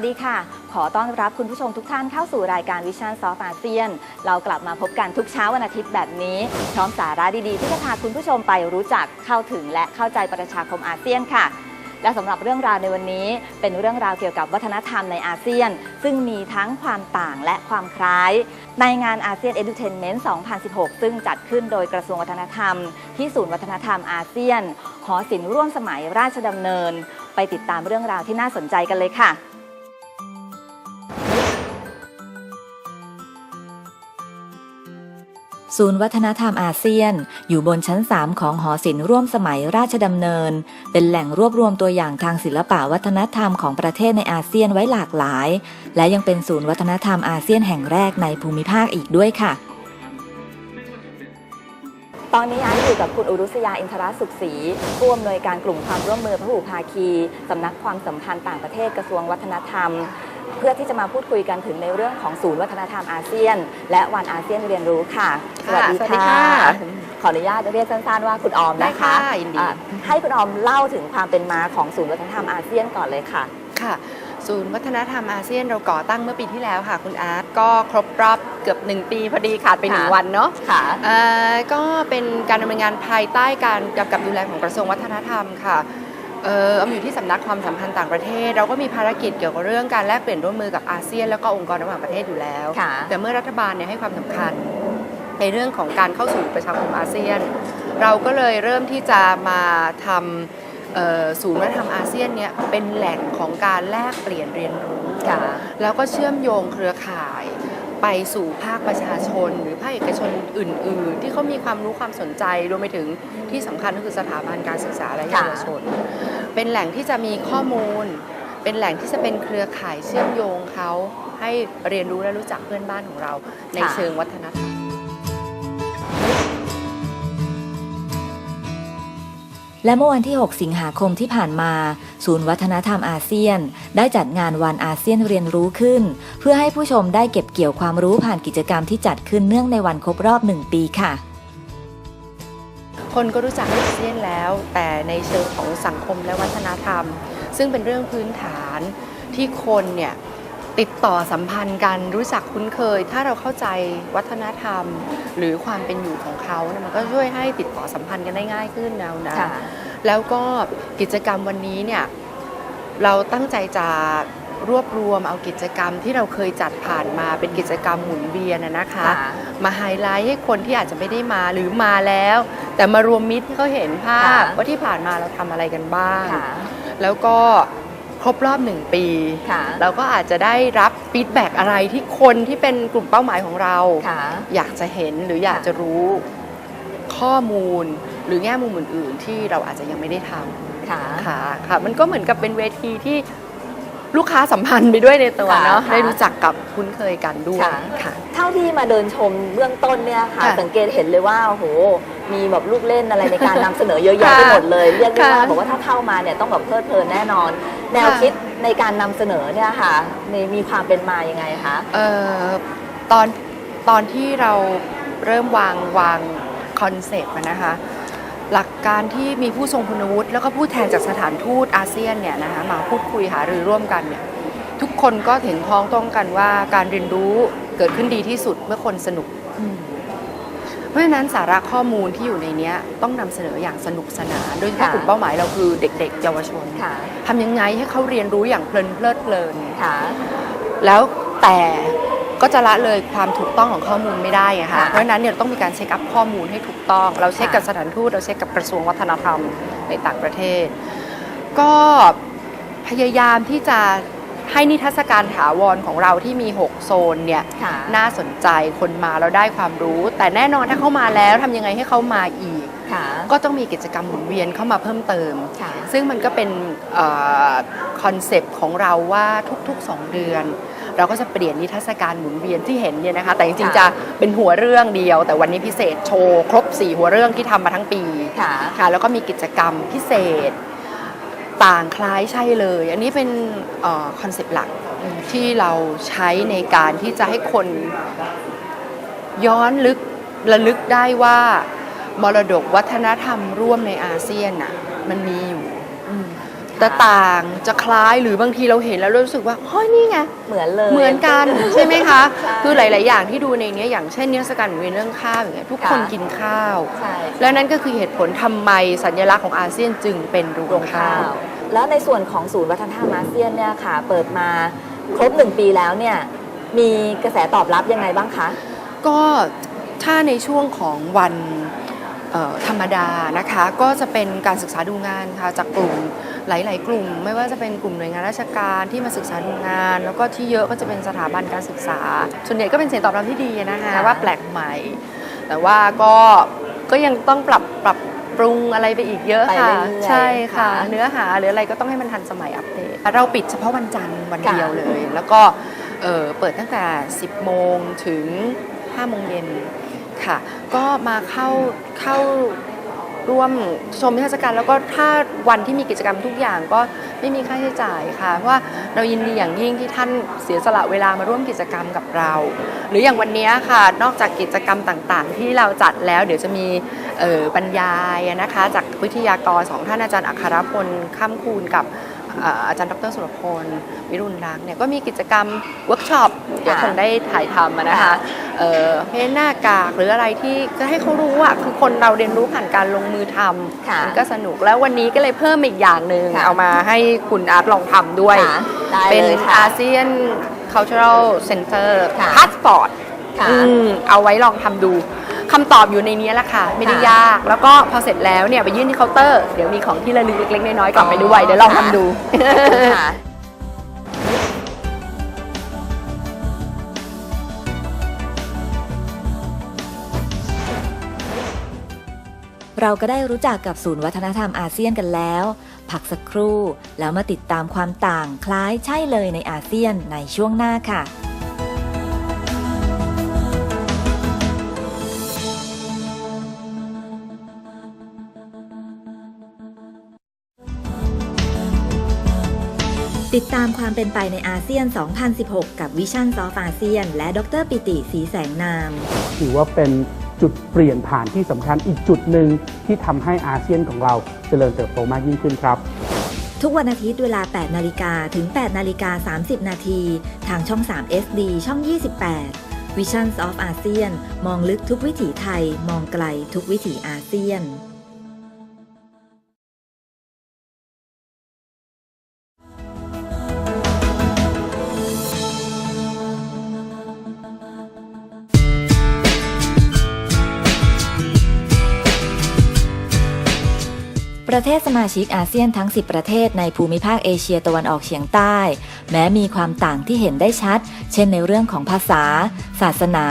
วัสดีค่ะ ขอต้อนรับคุณผู้ชมทุกท่านเข้าสู่รายการวิชั่นซอฟอาเซียน เรากลับมาพบกันทุกเช้าวันอาทิตย์แบบนี้ พร้อมสาระดีๆ ที่จะพาคุณผู้ชมไปรู้จักเข้าถึงและเข้าใจประชาคมอาเซียนค่ะ และสำหรับเรื่องราวในวันนี้ เป็นเรื่องราวเกี่ยวกับวัฒนธรรมในอาเซียน ซึ่งมีทั้งความต่างและความคล้าย ในงานอาเซียน Edutainment 2016 ซึ่งจัดขึ้นโดยกระทรวงวัฒนธรรม ที่ศูนย์วัฒนธรรมอาเซียนหอศิลป์ร่วมสมัยราชดำเนิน ไปติดตามเรื่องราวที่น่าสนใจกันเลยค่ะ ศูนย์วัฒนธรรมอาเซียน อยู่บนชั้น 3 ของหอศิลป์ร่วมสมัยราชดำเนิน เป็นแหล่งรวบรวมตัวอย่างทางศิลปะวัฒนธรรมของประเทศในอาเซียนไว้หลากหลาย และยังเป็นศูนย์วัฒนธรรมอาเซียนแห่งแรกในภูมิภาคอีกด้วยค่ะ ตอนนี้อาอยู่กับคุณอุรุสยาอินทรสุขศรีผู้อำนวยการกลุ่มความร่วมมือพหุภาคีสำนักความสัมพันธ์ต่างประเทศกระทรวงวัฒนธรรม เพื่อที่จะมาพูดคุยกันถึงในเรื่องของศูนย์วัฒนธรรมอาเซียน และวันอาเซียนเรียนรู้ค่ะค่ะสวัสดีค่ะ ขออนุญาตเรียกสั้นๆว่าคุณออมนะคะได้ค่ะยินดีอะให้คุณออมเล่าถึงความเป็นมาของศูนย์วัฒนธรรมอาเซียนก่อนเลยค่ะ ค่ะ ศูนย์วัฒนธรรมอาเซียนเราก่อตั้งเมื่อปีที่แล้วค่ะ คุณอาร์ตก็ครบรอบเกือบ 1 ปีพอดีขาดไปหนึ่งค่ะวันเนาะ ค่ะเอ่อก็เป็นการดำเนินงานภายใต้การกำกับดูแลของกระทรวงวัฒนธรรมค่ะ เอ่ออมอยู่ที่สำนักความสัมพันธ์ต่างประเทศ เราก็มีภารกิจเกี่ยวกับเรื่องการแลกเปลี่ยนร่วมมือกับอาเซียน แล้วก็องค์กรระหว่างประเทศอยู่แล้วค่ะแต่เมื่อรัฐบาลเนี่ยให้ความสำคัญ ในเรื่องของการเข้าสู่ประชาคมอาเซียน เราก็เลยเริ่มที่จะมาทำเอ่อศูนย์วัฒนธรรมอาเซียนเนี่ยเป็นแหล่งของการแลกเปลี่ยนเรียนรู้ค่ะแล้วก็เชื่อมโยงเครือข่าย ไปสู่ภาคประชาชน หรือภาคเอกชนอื่น ๆ ที่เขามีความรู้ความสนใจรวมไปถึงที่สำคัญก็คือสถาบันการศึกษาและเยาวชน เป็นแหล่งที่จะมีข้อมูล เป็นแหล่งที่จะเป็นเครือข่ายเชื่อมโยงเขาให้เรียนรู้และรู้จักเพื่อนบ้านของเราในเชิงวัฒนธรรม และเมื่อวันที่ 6 สิงหาคมที่ผ่านมา ศูนย์วัฒนธรรมอาเซียน ได้จัดงานวันอาเซียนเรียนรู้ขึ้น เพื่อให้ผู้ชมได้เก็บเกี่ยวความรู้ผ่านกิจกรรมที่จัดขึ้นเนื่องในวันครบรอบ 1 ปีค่ะ คนก็รู้จักอาเซียนแล้ว แต่ในเชิงของสังคมและวัฒนธรรม ซึ่งเป็นเรื่องพื้นฐานที่คนเนี่ย ติดต่อสัมพันธ์กันรู้จักคุ้นเคย ถ้าเราเข้าใจวัฒนธรรม หรือความเป็นอยู่ของเขาเนี่ยมันก็ช่วยให้ติดต่อสัมพันธ์กันได้ง่ายขึ้นนะนะแล้วก็กิจกรรมวันนี้เนี่ยเราตั้งใจจะรวบรวมเอากิจกรรมที่เราเคยจัดผ่านมาเป็นกิจกรรมหมุนเวียนนะนะคะ มาไฮไลท์ให้คนที่อาจจะไม่ได้มาหรือมาแล้ว แต่มารวมมิตรให้เขาเห็นภาพค่ะว่าที่ผ่านมาเราทำอะไรกันบ้างค่ะแล้วก็ ครบรอบหนึ่งปีค่ะเราก็อาจจะได้รับฟีดแบ็กอะไรที่คนที่เป็นกลุ่มเป้าหมายของเราค่ะอยากจะเห็นหรืออยากค่ะจะรู้ข้อมูลหรือแง่มุมอื่น ๆ ที่เราอาจจะยังไม่ได้ทำค่ะค่ะค่ะมันก็เหมือนกับเป็นเวทีที่ ลูกค้าสัมพันธ์ไปด้วยในตัวค่ะเนาะค่ะ ได้รู้จักกับคุ้นเคยกันด้วยค่ะค่ะ เท่าที่มาเดินชมเบื้องต้นเนี่ยค่ะ ค่ะ สังเกตเห็นเลยว่าโอ้โห มีแบบลูกเล่นอะไรในการนำเสนอเยอะแยะไปหมดเลย เรียกได้ว่าค่ะบอกว่าถ้าเข้ามาเนี่ยต้องแบบเพลิดเพลินแน่นอน แนวค่ะ คิดในการนำเสนอเนี่ยค่ะมีมีความเป็นมายังไงคะ เอ่อตอนตอนที่เราเริ่มวางวางคอนเซปต์นะคะ หลักการที่มีผู้ทรงคุณวุฒิแล้วก็ผู้แทนจากสถานทูตอาเซียนเนี่ยนะคะมาพูดคุยหารือร่วมกันเนี่ยทุกคนก็เห็นพ้องต้องกันว่าการเรียนรู้เกิดขึ้นดีที่สุดเมื่อคนสนุก เพราะฉะนั้นสาระข้อมูลที่อยู่ในเนี้ยต้องนำเสนออย่างสนุกสนาน โดยเฉพาะค่ะกลุ่มเป้าหมายเราคือเด็กๆ เยาวชนค่ะทำยังไงให้เขาเรียนรู้อย่างเพลินเพลิดเพลินค่ะแล้วแต่ ก็จะละเลยความถูกต้องของข้อมูลไม่ได้ไงค่ะคะเพราะฉะนั้นเนี่ยต้องมีการเช็คอัพข้อมูลให้ถูกต้อง เราเช็คค่ะกับสถานทูตเราเช็คกับกระทรวงวัฒนธรรมในต่างประเทศ ก็พยายามที่จะให้นิทรรศการถาวรของเราที่มี 6 โซนเนี่ยค่ะน่าสนใจคนมาแล้วได้ความรู้ แต่แน่นอนถ้าเขามาแล้วทำยังไงให้เขามาอีกค่ะก็ต้องมีกิจกรรมหมุนเวียนเข้ามาเพิ่มเติมค่ะซึ่งมันก็เป็นคอนเซปต์ของเราว่าทุกๆ 2 เดือน เราก็จะเปลี่ยนนิทรรศการหมุนเวียนที่เห็นเนี่ยนะคะ แต่จริงๆค่ะจะเป็นหัวเรื่องเดียว แต่วันนี้พิเศษโชว์ครบ 4 หัวเรื่องที่ทำมาทั้งปีค่ะค่ะแล้วก็มีกิจกรรมพิเศษต่างคล้ายใช่เลย อันนี้เป็นคอนเซปต์หลักที่เราใช้ในการที่จะให้คนย้อนลึกระลึกได้ว่ามรดกวัฒนธรรมร่วมในอาเซียนน่ะมันมีอยู่ แต่ต่างจะคล้ายหรือบางทีเราเห็นแล้วเรารู้สึกว่าเฮ้ยนี่ไงเหมือนเลย เหมือนกันใช่ไหมคะใช่คือหลาย ๆ อย่างที่ดูในเนี้ยอย่างเช่นนิทรรศการหมุนเวียนเรื่องข้าวอย่างเงี้ยทุกคนค่ะกินข้าวใช่และนั่นก็คือเหตุผลทำไมสัญลักษณ์ของอาเซียนจึงเป็นรรววงงข้าข้าววแล้วในส่วนของศูนย์วัฒนธรรมอาเซียนเนี่ยค่ะ เปิดมาครบหนึ่งปีแล้วเนี่ยมีกระแสตอบรับยังไงบ้างคะ ก็ถ้าในช่วงของวันเอ่อธรรมดานะคะ ก็จะเป็นการศึกษาดูงานค่ะจากกลุ่ม หลาย ๆ กลุ่ม ไม่ว่าจะเป็นกลุ่มหน่วยงานราชการที่มาศึกษาดูงาน แล้วก็ที่เยอะก็จะเป็นสถาบันการศึกษา ส่วนใหญ่ก็เป็นเสียงตอบรับที่ดีนะคะค่ะว่าแปลกใหม่ แต่ว่าก็ก็ยังต้องปรับปรับปรุงอะไรไปอีกเยอะไปค่ะเรื่อยๆใช่ค่ะค่ะ เนื้อหาหรืออะไรก็ต้องให้มันทันสมัยอัปเดต เราปิดเฉพาะวันจันทร์วันค่ะเดียวเลย แล้วก็เอ่อเปิดตั้งแต่ 10 โมงถึง 5 โมงเย็นค่ะ ก็มาเข้าเข้า ร่วมชมนิทรรศการแล้วก็ถ้าวันที่มีกิจกรรมทุกอย่างก็ไม่มีค่าใช้จ่ายค่ะเพราะว่าเรายินดีอย่างยิ่งที่ท่านเสียสละเวลามาร่วมกิจกรรมกับเรา หรืออย่างวันนี้ค่ะนอกจากกิจกรรมต่างๆ ที่เราจัดแล้วเดี๋ยวจะมีออบรรยายนะคะ จากวิทยากรสองท่านอาจารย์อัครพลข้ามคูณกับ อ่ออาจารย์ดรสุรพลวิรุณรักษ์เนี่ยก็มีกิจกรรมเวิร์กช็อปเดี๋ยวคงได้ถ่ายทำอะนะคะเอ่อเพนหน้ากากหรืออะไรที่จะให้เขารู้อะคือคนเราเรียนรู้ผ่านการลงมือทค่ะำมันก็สนุกแล้ววันนี้ก็เลยเพิ่มอีกอย่างหนึ่งค่ะเอามาให้คุณอาร์ตลองทำด้วยค่ะได้เป็นเลยค่ะอาเซียน cultural center ค่ะ passport ค่ะอืมเอาไว้ลองทำดู คำตอบอยู่ในนี้แหละค่ะ ไม่ได้ค่ะยาก แล้วก็พอเสร็จแล้วเนี่ยไปยื่นที่เคาน์เตอร์ เดี๋ยวมีของที่ระลึกเล็กๆน้อยๆกลับไปด้วยอ๋อเดี๋ยวลองทำดูค่ะเราก็ได้รู้จักกับศูนย์วัฒนธรรมอาเซียนกันแล้ว พักสักครู่ แล้วมาติดตามความต่างคล้ายใช่เลยในอาเซียนในช่วงหน้าค่ะ ติดตามความเป็นไปในอาเซียน 2016 กับ Vision of อาเซียน และดรปิติศรีแสงนาม ถือว่าเป็นจุดเปลี่ยนผ่านที่สำคัญอีกจุดหนึ่งที่ทำให้อาเซียนของเราเจริญเติบโตมากยิ่งขึ้นครับ ทุกวันอาทิตย์เวลา 8 นาฬิกาถึง 8 นาฬิกา 30 นาทีทางช่อง 3 SD ช่อง 28 Visions of ASEAN มองลึกทุกวิถีไทย มองไกลทุกวิถีอาเซียน ประเทศสมาชิกอาเซียนทั้ง 10 ประเทศในภูมิภาคเอเชียตะวันออกเฉียงใต้ แม้มีความต่างที่เห็นได้ชัด เช่นในเรื่องของภาษา ศาสนา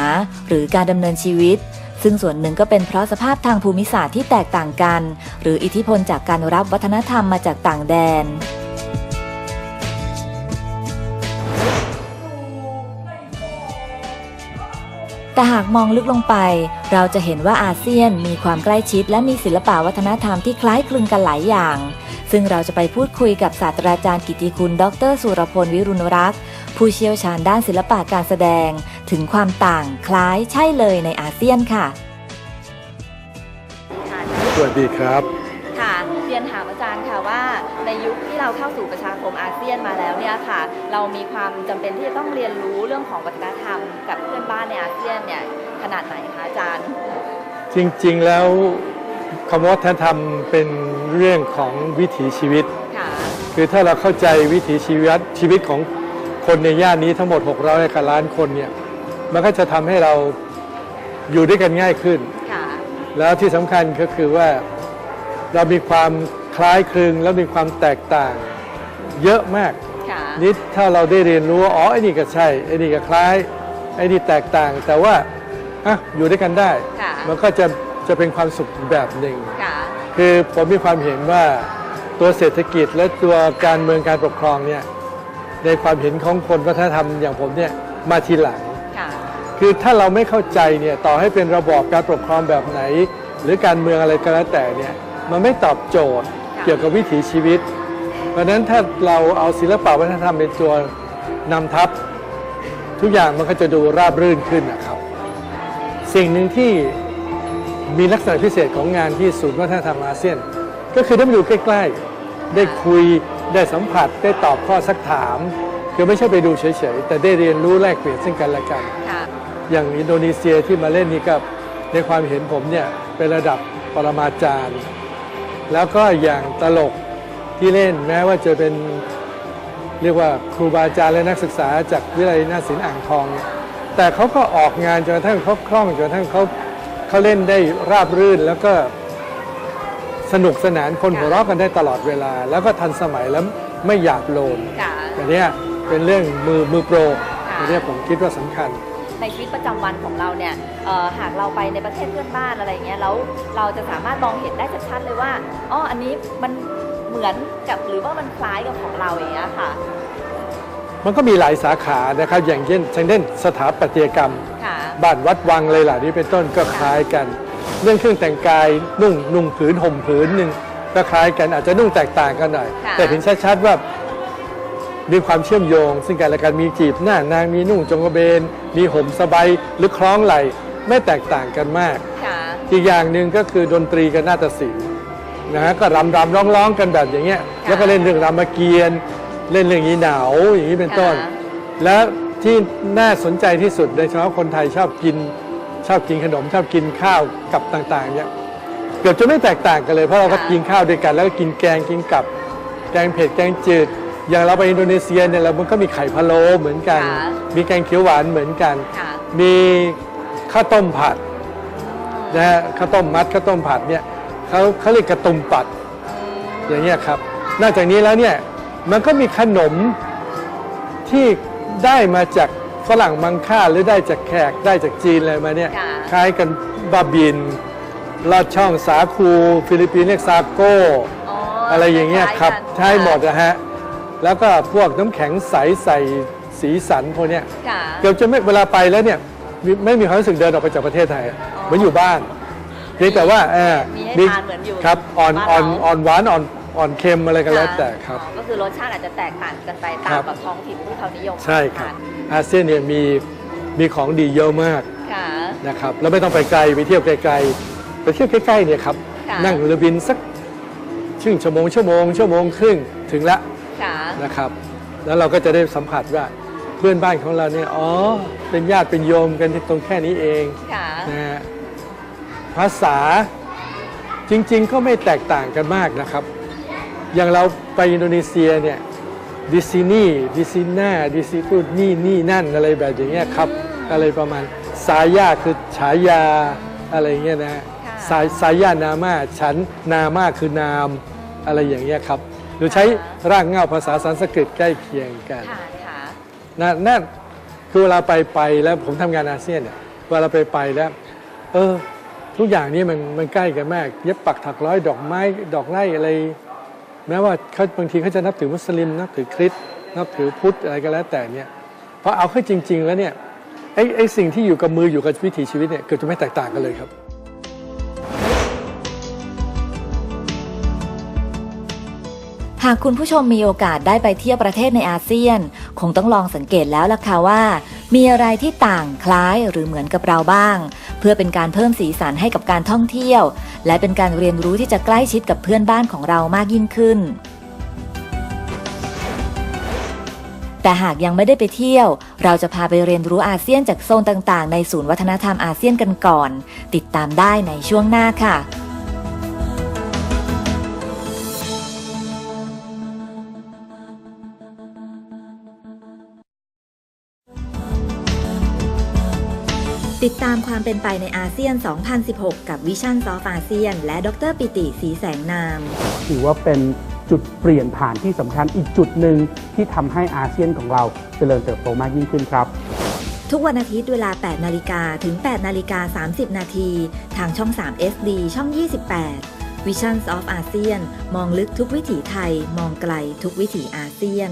หรือการดำเนินชีวิต ซึ่งส่วนหนึ่งก็เป็นเพราะสภาพทางภูมิศาสตร์ที่แตกต่างกัน หรืออิทธิพลจากการรับวัฒนธรรมมาจากต่างแดน แต่หากมองลึกลงไป เราจะเห็นว่าอาเซียนมีความใกล้ชิด และมีศิลปะวัฒนธรรมที่คล้ายคลึงกันหลายอย่าง ซึ่งเราจะไปพูดคุยกับศาสตราจารย์กิติคุณ ดร สุรพลวิรุณรักษ์ผู้เชี่ยวชาญด้านศิลปะการแสดง ถึงความต่างคล้ายใช่เลยในอาเซียนค่ะ สวัสดีครับ ยนถามอาจารย์ค่ะว่า ในยุคที่เราเข้าสู่ประชาคมอาเซียนมาแล้วเนี่ยค่ะ เรามีความจำเป็นที่จะต้องเรียนรู้เรื่องของวัฒนธรรม กับเพื่อนบ้านในอาเซียนเนี่ยขนาดไหนคะอาจารย์ จริงๆแล้วคำว่าวัฒนธรรมเป็นเรื่องของวิถีชีวิตค่ะคือถ้าเราเข้าใจวิถีชีวิตชีวิตของคนในย่านนี้ทั้งหมด 600กว่าล้านคนเนี่ยมันก็จะทำให้เราอยู่ด้วยกันง่ายขึ้นค่ะแล้วที่สำคัญก็คือว่า เรามีความคล้ายคลึงแล้วมีความแตกต่าง เยอะมากค่ะนิดถ้าเราได้เรียนรู้ว่าอ๋อไอ้นี่ก็ใช่ไอ้นี่ก็คล้ายไอ้นี่แตกต่าง แต่ว่าอะอยู่ด้วยกันได้ ค่ะมันก็จะจะเป็นความสุขแบบหนึ่ง ค่ะคือผมมีความเห็นว่าตัวเศรษฐกิจและตัวการเมืองการปกครองเนี่ยในความเห็นของคนวัฒนธรรมอย่างผมเนี่ยมาทีหลัง ค่ะ คือถ้าเราไม่เข้าใจเนี่ยต่อให้เป็นระบอบการปกครองแบบไหน หรือการเมืองอะไรก็แล้วแต่เนี่ย มันไม่ตอบโจทย์ค่ะเกี่ยวกับวิถีชีวิต เพราะฉะนั้นถ้าเราเอาศิลปะวัฒนธรรมเป็นตัวนำทัพ ทุกอย่างมันก็จะดูราบรื่นขึ้นนะครับ สิ่งหนึ่งที่มีลักษณะพิเศษของงานที่ศูนย์วัฒนธรรมอาเซียน ก็คือได้มาอยู่ใกล้ ๆ ได้คุยได้สัมผัสได้ตอบข้อสักถาม คือไม่ใช่ไปดูเฉย ๆ แต่ได้เรียนรู้แลกเปลี่ยนซึ่งกันและกันค่ะอย่างอินโดนีเซียที่มาเล่นนี่ก็ในความเห็นผมเนี่ยเป็นระดับปรมาจารย์ แล้วก็อย่างตลกที่เล่นแม้ว่าจะเป็นเรียกว่าครูบาอาจารย์และนักศึกษาจากวิทยาลัยนาฏศิลป์อ่างทองเนี่ยแต่เขาก็ออกงานจนกระทั่งเขาคล่องจนกระทั่งเขาเขาเล่นได้ราบรื่นแล้วก็สนุกสนานคนหัวเราะกันได้ตลอดเวลา แล้วก็ทันสมัยแล้วไม่หยาบโลนค่ะอันเนี้ยเป็นเรื่องมือมือโปรค่ะอันเนี้ยผมคิดว่าสำคัญ ในชีวิตประจำวันของเราเนี่ยเอ่อหากเราไปในประเทศเพื่อนบ้านอะไรเงี้ยแล้วเราจะสามารถมองเห็นได้ชัดๆเลยว่าอ๋ออันนี้มันเหมือนกับหรือว่ามันคล้ายกับของเราอย่างเงี้ยค่ะมันก็มีหลายสาขานะครับอย่างเช่นเช่นสถาปัตยกรรมค่ะบ้านวัดวังเลยเหล่านี้เป็นต้นก็คล้ายกัน เรื่องเครื่องแต่งกายนุ่งนุ่งผืนห่มผืนหนึ่งก็คล้ายกันอาจจะนุ่งแตกต่างกันหน่อยค่ะแต่เห็นชัดๆว่า มีความเชื่อมโยง ซึ่งกันและกันมีจีบหน้านางมีนุ่งจงกระเบน มีห่มสบายหรือคล้องไหลไม่แตกต่างกันมาก ค่ะ อีกอย่างหนึ่งก็คือดนตรีกับนาฏศิลป์นะฮะก็รำรำร้องร้องกันแบบอย่างเงี้ยแล้วก็เล่นเรื่องรามเกียรติ์เล่นเรื่องอีเหนาอย่างนี้เป็นต้น ค่ะ และที่น่าสนใจที่สุดโดยเฉพาะคนไทยชอบกิน ชอบกินขนมชอบกินข้าวกับต่างๆเนี่ยเกือบจะไม่แตกต่างกันเลยเพราะเราก็ค่ะกินข้าวด้วยกัน แล้วก็กินแกงกินกับ แกงเผ็ดแกงจืด อย่างเราไปอินโดนีเซียเนี่ยเรามันก็มีไข่พะโล้เหมือนกัน ค่ะมีแกงเขียวหวานเหมือนกัน ค่ะ มีข้าวต้มผัดนะฮะข้าวต้มมัดข้าวต้มผัดเนี่ยเขาเขาเรียกกระตุมปัดอย่างเงี้ยครับ นอกจากนี้แล้วเนี่ยมันก็มีขนมที่ได้มาจากฝรั่งมังค่าหรือได้จากแขกได้จากจีนอะไรมาเนี่ยค่ะ คล้ายกันบาบินลอดช่องสาคู ฟิลิปปินส์เรียกซาโก้ อ๋ออะไรอย่างเงี้ยครับล้ายกันใช้หมดนะฮะ แล้วก็พวกน้ำแข็งใสใส่สีสันพวกเนี้ยค่ะ เกือบจะไม่เวลาไปแล้วเนี่ยมีไม่มีความรู้สึกเดินออกไปจากประเทศไทยอะเหมือนอยู่บ้านเพียงแต่ว่าเออมีให้ทานเหมือนอยู่ครับอ่อนบ้านอ่อนเรา อ่อนหวานอ่อนอ่อนเค็มอะไรก็แล้วแต่ครับ อ๋อก็คือรสชาติอาจจะแตกต่างกันไปตาครัมบ กับท้องถิ่นที่เขานิยมใช่ครับทานอาเซียนเนี่ยมีมีของดีเยอะมาก ค่ะ นะครับแล้วไม่ต้องไปไกลไปเที่ยวไกลๆไปเที่ยวใกล้ๆเนี่ยครับค่ะ นั่งเรือบินสักครึ่งชั่วโมงชั่วโมงชั่วโมงครึ่งถึงละค่ะ นะครับ แล้วเราก็จะได้สัมผัสว่าเพื่อนบ้านของเราเนี่ยอ๋อเป็นญาติเป็นโยมกันที่ตรงแค่นี้เองค่ะนะฮะภาษาจริง ๆ ก็ไม่แตกต่างกันมากนะครับ อย่างเราไปอินโดนีเซียเนี่ยดิซินี่ดิซิน่าดิซิพูดนี่นี่นั่นอะไรแบบอย่างเงี้ยครับ อะไรประมาณสายาคือฉายาอะไรเงี้ยนะฮะค่ะสายสายานามาฉันนามาคือนามอะไรอย่างเงี้ยครับ หรือใช้รากเหง้าภาษาสันสกฤตใกล้เคียงกันค่ะค่ะนั่นนั่นคือเวลาไปไปแล้วผมทำงานอาเซียนเนี่ยเวลาไปไปแล้ว เออ ทุกอย่างนี้มันมันใกล้กันมาก เย็บปักถักร้อยดอกไม้ดอกไม้อะไร แม้ว่าเขาบางทีเขาจะนับถือมุสลิม นับถือคริสต์นับถือพุทธอะไรก็แล้วแต่เนี่ยพอเอาเข้าจริง ๆ แล้วเนี่ยไอ้ไอ้สิ่งที่อยู่กับมืออยู่กับวิถีชีวิตเนี่ยเกือบจะไม่แตกต่างกันเลยครับ หากคุณผู้ชมมีโอกาสได้ไปเที่ยวประเทศในอาเซียน คงต้องลองสังเกตแล้วล่ะค่ะว่า มีอะไรที่ต่างคล้ายหรือเหมือนกับเราบ้าง เพื่อเป็นการเพิ่มสีสันให้กับการท่องเที่ยว และเป็นการเรียนรู้ที่จะใกล้ชิดกับเพื่อนบ้านของเรามากยิ่งขึ้น แต่หากยังไม่ได้ไปเที่ยว เราจะพาไปเรียนรู้อาเซียนจากโซนต่างๆ ในศูนย์วัฒนธรรมอาเซียนกันก่อน ติดตามได้ในช่วงหน้าค่ะ ติดตามความเป็นไปในอาเซียน 2016 กับ Vision of อาเซียน และดรปิติศรีแสงนาม ถือว่าเป็นจุดเปลี่ยนผ่านที่สำคัญอีกจุดหนึ่งที่ทำให้อาเซียนของเราเจริญเติบโตมากยิ่งขึ้นครับ ทุกวันอาทิตย์เวลา 8 นาฬิกาถึง 8 นาฬิกา 30 นาที ทางช่อง 3 SD ช่อง 28 Visions of อาเซียนมองลึกทุกวิถีไทย มองไกลทุกวิถีอาเซียน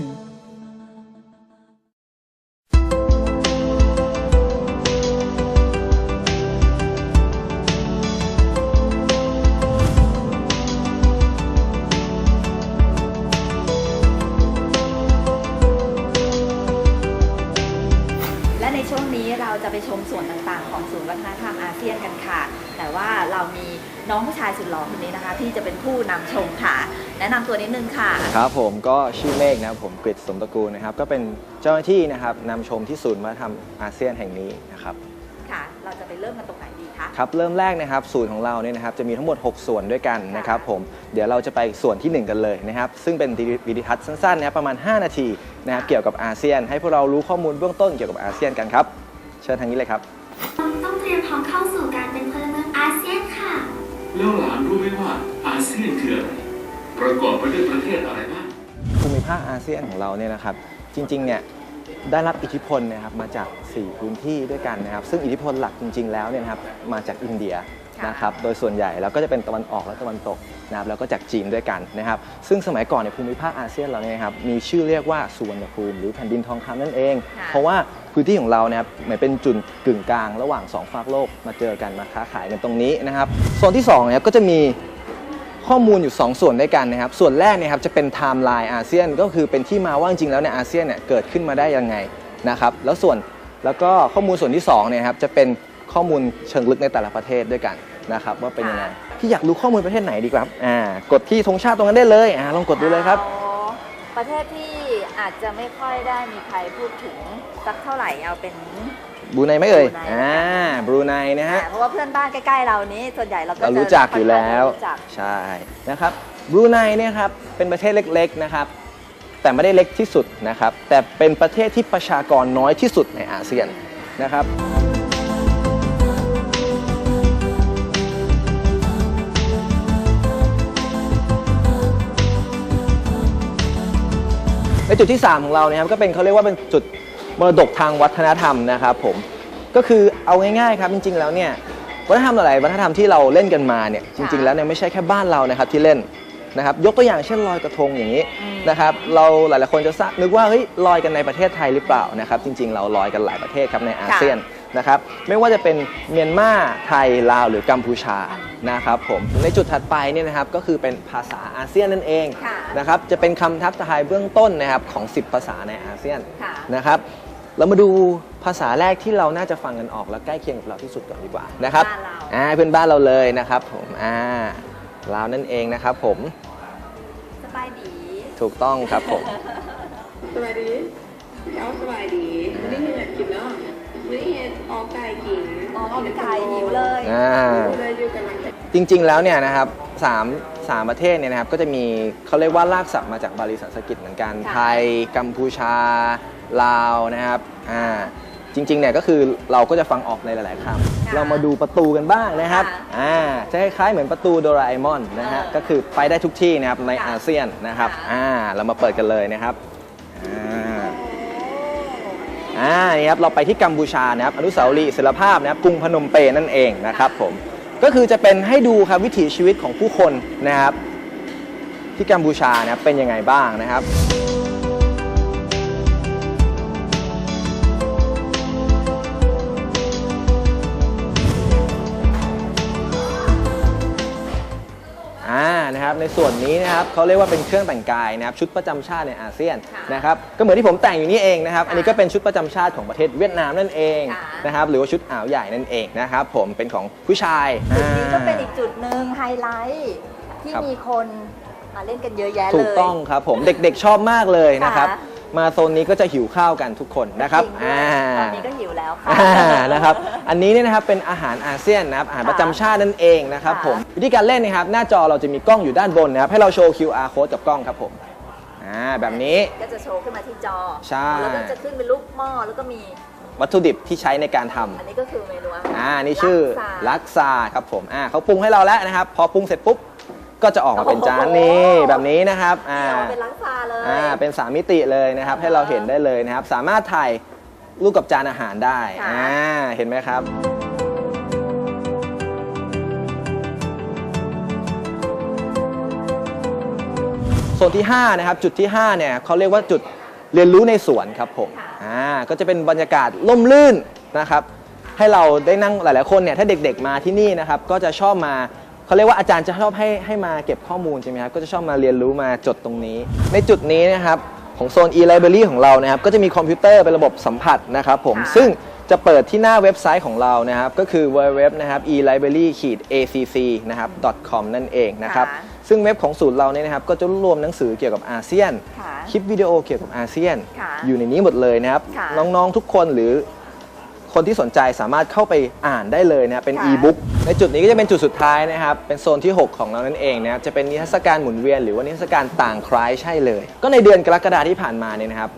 นะนำตัวนิดนึงค่ะ ครับผมก็ชื่อเมฆนะครับผมกฤษสมตระกูลนะครับ ก็เป็นเจ้าหน้าที่นะครับนำชมที่ศูนย์วัฒนธรรมอาเซียนแห่งนี้นะครับค่ะ เราจะไปเริ่มกันตรงไหนดีคะครับเริ่มแรกนะครับศูนย์ของเราเนี่ยนะครับจะมีทั้งหมด 6 ส่วนด้วยกันนะครับผมเดี๋ยวเราจะไปส่วนทีหนึ่1 กันเลยนะครับ ซึ่งเป็นวิดีทัศน์สั้นๆนะครับประมาณ 5 นาทีนะครับเกี่ยวกับอาเซียน ให้พวกเรารู้ข้อมูลเบื้องต้นเกี่ยวกับอาเซียนกันครับ เชิญทางนี้เลยครับต้องเตรียมพร้อมเข้าสู่การเป็นพลเมืองอาเซียนค่ะแล้วหลานรู้ไหมว่าอาเซียนคืออะไร ประกอบไปด้วยประเทศอะไรบ้างภูมิภาคอาเซียนของเราเนี่ยนะครับ จริงๆเนี่ยได้รับอิทธิพลนะครับมาจาก 4 พื้นที่ด้วยกันนะครับ ซึ่งอิทธิพลหลักจริง ๆ แล้วเนี่ยนะครับมาจากอินเดียค่ะนะครับโดยส่วนใหญ่แล้วก็จะเป็นตะวันออกและตะวันตกนะครับแล้วก็จากจีนด้วยกันนะครับ ซึ่งสมัยก่อนในยภูมิภาคอาเซียนเราเนี่ยนะครับมีชื่อเรียกว่าสุวรรณภูมิหรือแผ่นดินทองคำนั่นเองค่ะเพราะว่าพื้นที่ของเรานะครับเหมือนเป็นจุดกึ่งกลางระหว่างสองฝากโลกมาเจอกันมาค้าขายกันตรงนี้นะครับโซนที่สองนะครับก็จะมี ข้อมูลอยู่ 2 ส่วนด้วยกันนะครับ ส่วนแรกเนี่ยครับจะเป็นไทม์ไลน์อาเซียนก็คือเป็นที่มาว่าจริงๆแล้วเนี่ยอาเซียนเนี่ยเกิดขึ้นมาได้ยังไงนะครับ แล้วส่วนแล้วก็ข้อมูลส่วนที่2เนี่ยครับจะเป็นข้อมูลเชิงลึกในแต่ละประเทศด้วยกันนะครับว่าเป็นยังไงพี่อยากรู้ข้อมูลประเทศไหนดีครับอ่ากดที่ธงชาติตรงนั้นได้เลยอ่าลองกดดูเลยครับอ๋อประเทศที่อาจจะไม่ค่อยได้มีใครพูดถึงสักเท่าไหร่เอาเป็น บรูไนไหมเอ่ยบรูไนอ่า บรูไนนะฮะอ่าเพราะว่าเพื่อนบ้านใกล้ๆเรานี้ ส่วนใหญ่เราก็เราจะรู้จักอยู่แล้วรู้จักใช่ นะครับ บรูไนเนี่ยครับ เป็นประเทศเล็กๆนะครับ แต่ไม่ได้เล็กที่สุดนะครับ แต่เป็นประเทศที่ประชากรน้อยที่สุดในอาเซียนนะครับในจุดที่ 3 ของเราเนี่ยครับก็เป็นเขาเรียกว่าเป็นจุด มรดกทางวัฒนธรรมนะครับผมก็คือเอาง่ายๆครับจริง ๆ แล้วเนี่ยวัฒนธรรมหลายๆวัฒนธรรมที่เราเล่นกันมาเนี่ยจริง ๆแล้วเนี่ยไม่ใช่แค่บ้านเรานะครับที่เล่นนะครับยกตัวอย่างเช่นลอยกระทงอย่างนี้นะครับเราหลายๆคนจะทราบนึกว่าเฮ้ยลอยกันในประเทศไทยหรือเปล่านะครับจริง ๆ เราลอยกันหลายประเทศครับในอาเซียนนะครับไม่ว่าจะเป็นเมียนมาไทยลาวหรือกัมพูชานะครับผมในจุดถัดไปเนี่ยนะครับก็คือเป็นภาษาอาเซียนนั่นเองค่ะนะครับจะเป็นคำทักทายเบื้องต้นนะครับของ 10 ภาษาในอาเซียนค่ะนะครับ เรามาดูภาษาแรกที่เราน่าจะฟังกันออกและใกล้เคียงกับเราที่สุดก่อนดีกว่านะครับบ้านเรา อ่าเพื่อนบ้านเราเลยนะครับ ผมอ่าลาวนั่นเองนะครับ ผมสบายดีถูกต้องครับผม สวัสดีเอาสบายดีวันนี้เห็นอยากกินเนาะวันนี้เห็นออกไก่กินอ๋อไก่หิวเลยอ่าเลยอยู่กำลังจะจริงๆ แล้วเนี่ยนะครับสามสามประเทศเนี่ยนะครับก็จะมีเขาเรียกว่าลากศัพท์มาจากบาลีสันสกฤตเหมือนกันค่ะไทย กัมพูชา ลาวนะครับอ่าจริงๆเนี่ยก็คือเราก็จะฟังออกในหลาย ๆคำเรามาดูประตูกันบ้างนะครับอ่าจะคล้ายๆเหมือนประตูโดราเอมอนนะฮะก็คือไปได้ทุกที่นะครับในอาเซียนนะครับอ่าเรามาเปิดกันเลยนะครับอ่าอ่านี่ครับเราไปที่กัมพูชานะครับอนุสาวรีย์ศิลภาพนะครับกรุงพนมเปญนั่นเองนะครับผมก็คือจะเป็นให้ดูครับวิถีชีวิตของผู้คนนะครับ ที่กัมพูชานะครับเป็นยังไงบ้างนะครับ ส่วนนี้นะครับเขาเรียกว่าเป็นเครื่องแต่งกายนะครับชุดประจำชาติในอาเซียนค่ะนะครับก็เหมือนที่ผมแต่งอยู่นี่เองนะครับค่ะอันนี้ก็เป็นชุดประจำชาติของประเทศเวียดนามนั่นเองค่ะนะครับหรือว่าชุดอ่าวใหญ่นั่นเองนะครับผมเป็นของผู้ชายจุดนี้ก็อ่าเป็นอีกจุดหนึ่งไฮไลท์ที่ครับมีคนมาเล่นกันเยอะแยะเลยถูกต้องครับผมเด็กๆชอบมากเลยนะครับค่ะ มาโซนนี้ก็จะหิวข้าวกันทุกคนนะครับจงด้วยอ่าตอนนี้ก็หิวแล้วค่ะอ่านะครับอันนี้เนี่ยนะครับเป็นอาหารอาเซียนนะครับอาหารค่ะประจำชาตินั่นเองนะครับค่ะผมวิธีการเล่นนะครับหน้าจอเราจะมีกล้องอยู่ด้านบนนะครับให้เราโชว์ QR code กับกล้องครับผมอ่าแบบนี้ก็จะโชว์ขึ้นมาที่จอใช่แล้วก็จะขึ้นเป็นรูปหม้อแล้วก็มีวัตถุดิบที่ใช้ในการทำอันนี้ก็คือเมนูอาหารอ่านี่ชื่อลัลักกซาครับผมอ่าเขาปรุงให้เราแล้วนะครับ พอปรุงเสร็จปุ๊บ ก็จะออกมาเป็นจานนี้แบบนี้นะครับอ่านี่ออกมาเป็นลักซาเลยอ่าเป็นสามมิติเลยนะครับ ให้เราเห็นได้เลยนะครับ สามารถถ่ายรูปกับจานอาหารได้ค่ะอ่าเห็นไหมครับโซนที่5นะครับจุดที่5เนี่ยเขาเรียกว่าจุดเรียนรู้ในสวนครับผมอ่าก็จะเป็นบรรยากาศล่มลื่นนะครับ ให้เราได้นั่งหลาย ๆ คนเนี่ยถ้าเด็ก ๆ มาที่นี่นะครับ ก็จะชอบมา เขาเรียกว่าอาจารย์จะชอบให้ให้มาเก็บข้อมูลใช่ไหมครับ ก็จะชอบมาเรียนรู้มาจดตรงนี้ ในจุดนี้นะครับของโซน e-library ของเรานะครับ ก็จะมีคอมพิวเตอร์เป็นระบบสัมผัสนะครับผมค่ะซึ่งจะเปิดที่หน้าเว็บไซต์ของเรานะครับ ก็คือ www นะครับ e-library acc นะครับ .com นั่นเองนะครับค่ะซึ่งเว็บของศูนย์เราเนี่ยนะครับ ก็จะรวมหนังสือเกี่ยวกับอาเซียนค่ะคลิปวิดีโอเกี่ยวกับอาเซียนค่ะอยู่ในนี้หมดเลยนะครับค่ะน้องๆทุกคนหรือ คนที่สนใจสามารถเข้าไปอ่านได้เลยนะครับเป็นค่ะ อีบุ๊กในจุดนี้ก็จะเป็นจุดสุดท้ายนะครับ เป็นโซนที่ 6 ของเรานั่นเองนะครับจะเป็นนิทรรศการหมุนเวียนหรือว่านิทรรศการต่างคล้ายใช่เลย ก็ในเดือนกรกฎาที่ผ่านมาเนี่ยนะครับ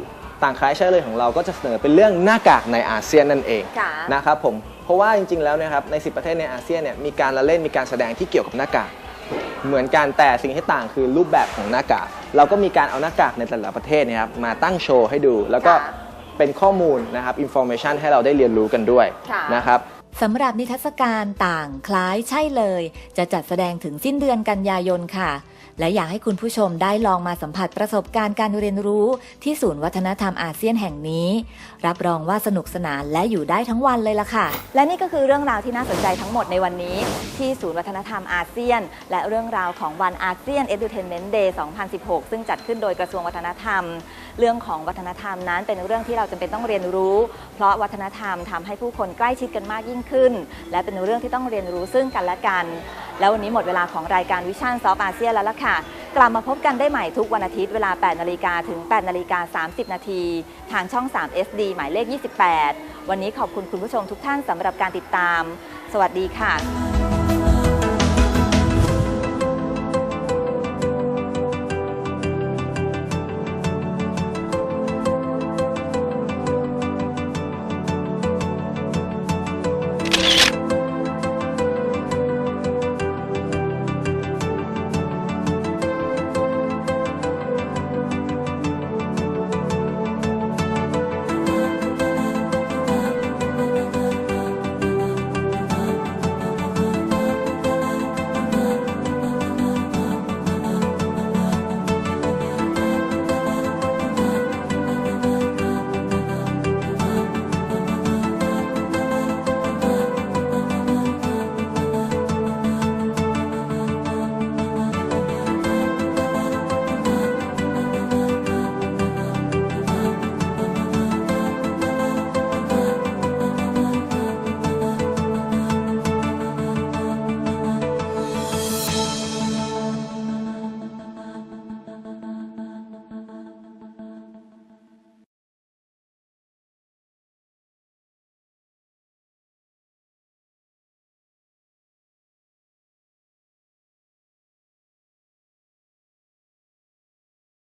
ต่างคล้ายใช่เลยของเราก็จะเสนอเป็นเรื่องหน้ากากในอาเซียนนั่นเอง ค่ะ นะครับผม เพราะว่าจริงๆ แล้วนะครับใน 10 ประเทศในอาเซียนเนี่ยมีการละเล่นมีการแสดงที่เกี่ยวกับหน้ากากเหมือนกันแต่สิ่งที่ต่างคือรูปแบบของหน้ากากเราก็มีการเอาหน้ากากในแต่ละประเทศเนยครับมาตั้งโชว์ให้ดู แล้วก็ค่ะ เป็นข้อมูลนะครับอินโฟเมชันให้เราได้เรียนรู้กันด้วยค่ะนะครับสำหรับนิทรรศการต่างคล้ายใช่เลย จะจัดแสดงถึงสิ้นเดือนกันยายนค่ะ และอยากให้คุณผู้ชมได้ลองมาสัมผัสประสบการณ์การเรียนรู้ที่ศูนย์วัฒนธรรมอาเซียนแห่งนี้ รับรองว่าสนุกสนานและอยู่ได้ทั้งวันเลยล่ะค่ะ และนี่ก็คือเรื่องราวที่น่าสนใจทั้งหมดในวันนี้ ที่ศูนย์วัฒนธรรมอาเซียน และเรื่องราวของวันอาเซียน Edutainment Day 2016 ซึ่งจัดขึ้นโดยกระทรวงวัฒนธรรม เรื่องของวัฒนธรรมนั้น เป็นเรื่องที่เราจำเป็นต้องเรียนรู้ เพราะวัฒนธรรมทำให้ผู้คนใกล้ชิดกันมากยิ่งขึ้น และเป็นเรื่องที่ต้องเรียนรู้ซึ่งกันและกัน แล้ววันนี้หมดเวลาของรายการวิชั่นซอฟอาเซียนแล้วล่ะค่ะ กลับมาพบกันได้ใหม่ทุกวันอาทิตย์เวลา 8 นาฬิกาถึง 8 นาฬิกา 30 นาที ทางช่อง 3 SD หมายเลข 28 วันนี้ขอบคุณคุณผู้ชมทุกท่านสำหรับการติดตาม สวัสดีค่ะ